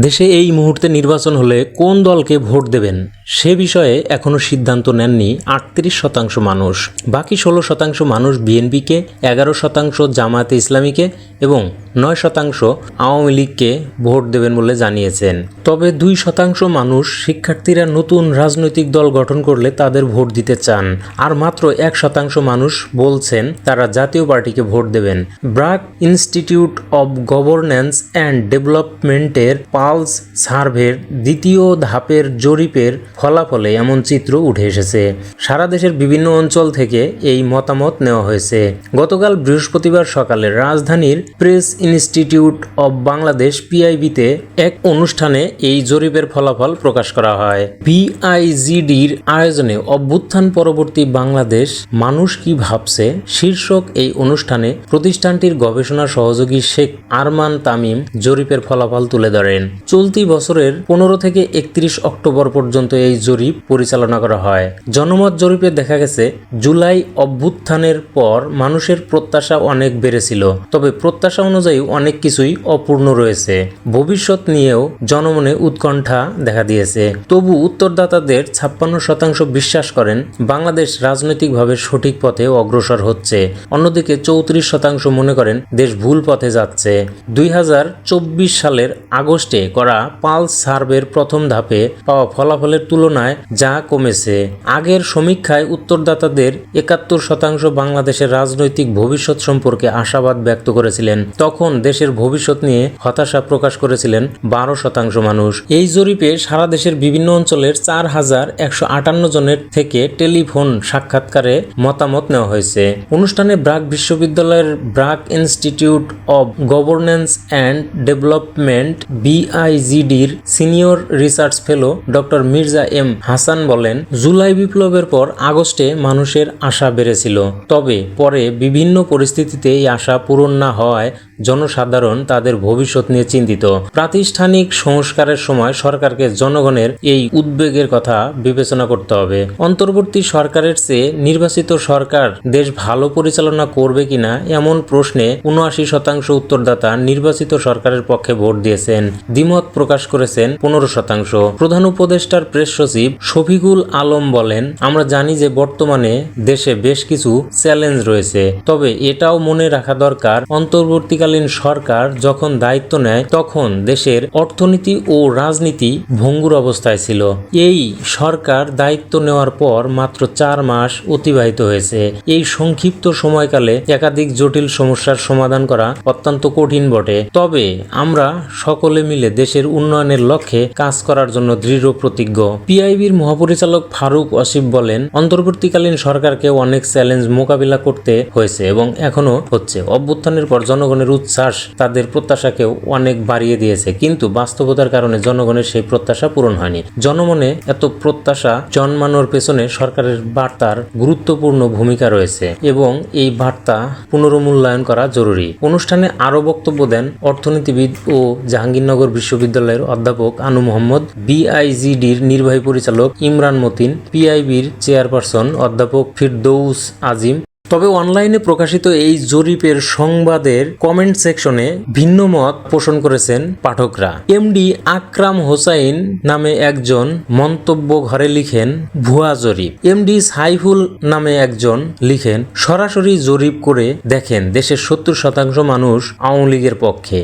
দেশে এই মুহূর্তে নির্বাচন হলে কোন দলকে ভোট দেবেন? সে বিষয়ে এখনও সিদ্ধান্ত নেননি আটত্রিশ শতাংশ মানুষ। বাকি ষোলো শতাংশ মানুষ বিএনপিকে, এগারো শতাংশ জামায়াতে ইসলামীকে এবং নয় শতাংশ আওয়ামী লীগকে ভোট দেবেন বলে জানিয়েছেন। তবে দুই শতাংশ মানুষ শিক্ষার্থীরা নতুন রাজনৈতিক দল গঠন করলে তাদের ভোট দিতে চান। আর মাত্র এক শতাংশ মানুষ বলছেন তারা জাতীয় পার্টিকে ভোট দেবেন। BRAC institute of governance and ডেভেলপমেন্টের পালস সার্ভের দ্বিতীয় ধাপের জরিপের ফলাফলে এমন চিত্র উঠে এসেছে। সারা দেশের বিভিন্ন অঞ্চল থেকে এই মতামত নেওয়া হয়েছে। গতকাল বৃহস্পতিবার সকালে রাজধানীর প্রেস ইনস্টিটিউট অব বাংলাদেশ পিআইবিতে এক অনুষ্ঠানে এই জরিপের ফলাফল প্রকাশ করা হয়। পিআইজিডির আয়োজনে অভ্যুত্থান পরবর্তী বাংলাদেশ মানুষ কি ভাবছে? শীর্ষক এই অনুষ্ঠানে প্রতিষ্ঠানটির গবেষণা সহযোগী শেখ আরমান তামিম জরিপের ফলাফল তুলে ধরেন। চলতি বছরের পনেরো থেকে একত্রিশ অক্টোবর পর্যন্ত এই জরিপ পরিচালনা করা হয়। জনমত জরিপে দেখা গেছে, জুলাই অভ্যুত্থানের পর মানুষের প্রত্যাশা অনেক বেড়েছিল, তবে প্রত্যাশা অনুযায়ী অনেক কিছুই অপূর্ণ রয়েছে। ভবিষ্যৎ নিয়েও জনমনে উৎকণ্ঠা দেখা দিয়েছে। তবু উত্তরদাতাদের ছাপ্পান্ন শতাংশ বিশ্বাস করেন, বাংলাদেশ রাজনৈতিকভাবে সঠিক পথে অগ্রসর হচ্ছে। অন্যদিকে চৌত্রিশ শতাংশ মনে করেন, দেশ ভুল পথে যাচ্ছে। দুই হাজার চব্বিশ সালের আগস্টে করা পালস সার্ভের প্রথম ধাপে পাওয়া ফলাফলের তুলনায় যা কমেছে। আগের সমীক্ষায় উত্তরদাতাদের একাত্তর শতাংশ বাংলাদেশের রাজনৈতিক ভবিষ্যৎ সম্পর্কে আশাবাদ ব্যক্ত করেছিলেন। তখন দেশের ভবিষ্যৎ নিয়ে হতাশা প্রকাশ করেছিলেন বারো শতাংশ মানুষ। এই জরিপে সারা দেশের বিভিন্ন অঞ্চলের চার হাজার একশো আটান্ন জনের থেকে টেলিফোন সাক্ষাৎকারে মতামত নেওয়া হয়েছে। অনুষ্ঠানে ব্রাক বিশ্ববিদ্যালয়ের BRAC institute of governance and development বিআইজিডির senior research fellow doctor Mirza M Hasan বলেন, জুলাই বিপ্লবের পর আগস্টে মানুষের আশা বেড়েছিল। তবে পরে বিভিন্ন পরিস্থিতিতে এই আশা পূরণ না হওয়ায় জনসাধারণ তাদের ভবিষ্যৎ নিয়ে চিন্তিত। প্রাতিষ্ঠানিক সংস্কারের সময় সরকারকে জনগণের এই উদ্বেগের কথা বিবেচনা করতে হবে। অন্তর্বর্তী সরকারের চেয়ে নির্বাচিত সরকার দেশ ভালো পরিচালনা করবে কিনা এমন প্রশ্নে উনআশি শতাংশ উত্তরদাতা নির্বাচিত সরকারের পক্ষে ভোট দিয়েছেন। দ্বিমত প্রকাশ করেছেন পনেরো শতাংশ। প্রধান উপদেষ্টার প্রেস সচিব শফিকুল আলম বলেন, আমরা জানি যে বর্তমানে দেশে বেশ কিছু চ্যালেঞ্জ রয়েছে, তবে এটাও মনে রাখা দরকার, অন্তর্বর্তীকালীন সরকার যখন দায়িত্ব নেয়, তখন দেশের অর্থনীতি ও রাজনীতি ভঙ্গুর অবস্থায় ছিল। এই সরকার দায়িত্ব নেওয়ার পর মাত্র চার মাস অতিবাহিত হয়েছে। এই সংক্ষিপ্ত সময়কালে একাধিক জটিল সমস্যার সমাধান করা অত্যন্ত কঠিন বটে। তবে আমরা সকলে মিলে দেশের উন্নয়নের লক্ষ্যে কাজ করার জন্য দৃঢ় প্রতিজ্ঞ। পিআইবির মহাপরিচালক ফারুক অসিফ বলেন, অন্তর্বর্তীকালীন সরকারকে অনেক চ্যালেঞ্জ মোকাবিলা করতে হয়েছে এবং এখনও হচ্ছে। অভ্যুত্থানের পর জনগণের উচ্ছ্বাস তাদের প্রত্যাশাকেও অনেক বাড়িয়ে দিয়েছে, কিন্তু বাস্তবতার কারণে জনগণের সেই প্রত্যাশা পূরণ হয়নি। জনমনে এত প্রত্যাশা জন্মানোর পেছনে সরকারের বার্তার গুরুত্বপূর্ণ ভূমিকা রয়েছে এবং এই বার্তা পুনর্মূল্যায়ন করা জরুরি। অনুষ্ঠানে আরও বক্তব্য দেন অর্থনীতিবিদ ও জাহাঙ্গীরনগর বিশ্ববিদ্যালয়ের অধ্যাপক আনু মোহাম্মদ, বিআইজিডির নির্বাহী পরিচালক ইমরান মতিন, পিআইবির চেয়ারপারসন অধ্যাপক ফিরদৌস আজিম। তবে অনলাইনে প্রকাশিত এই জরিপের সংবাদের কমেন্ট সেকশনে ভিন্ন মত পোষণ করেছেন পাঠকরা। এমডি আকরাম হোসাইন নামে একজন মন্তব্য ঘরে লিখেন, ভুয়া জরিপ। এমডি সাইফুল নামে একজন লিখেন, সরাসরি জরিপ করে দেখেন দেশের সত্তর শতাংশ মানুষ আওয়ামী লীগের পক্ষে।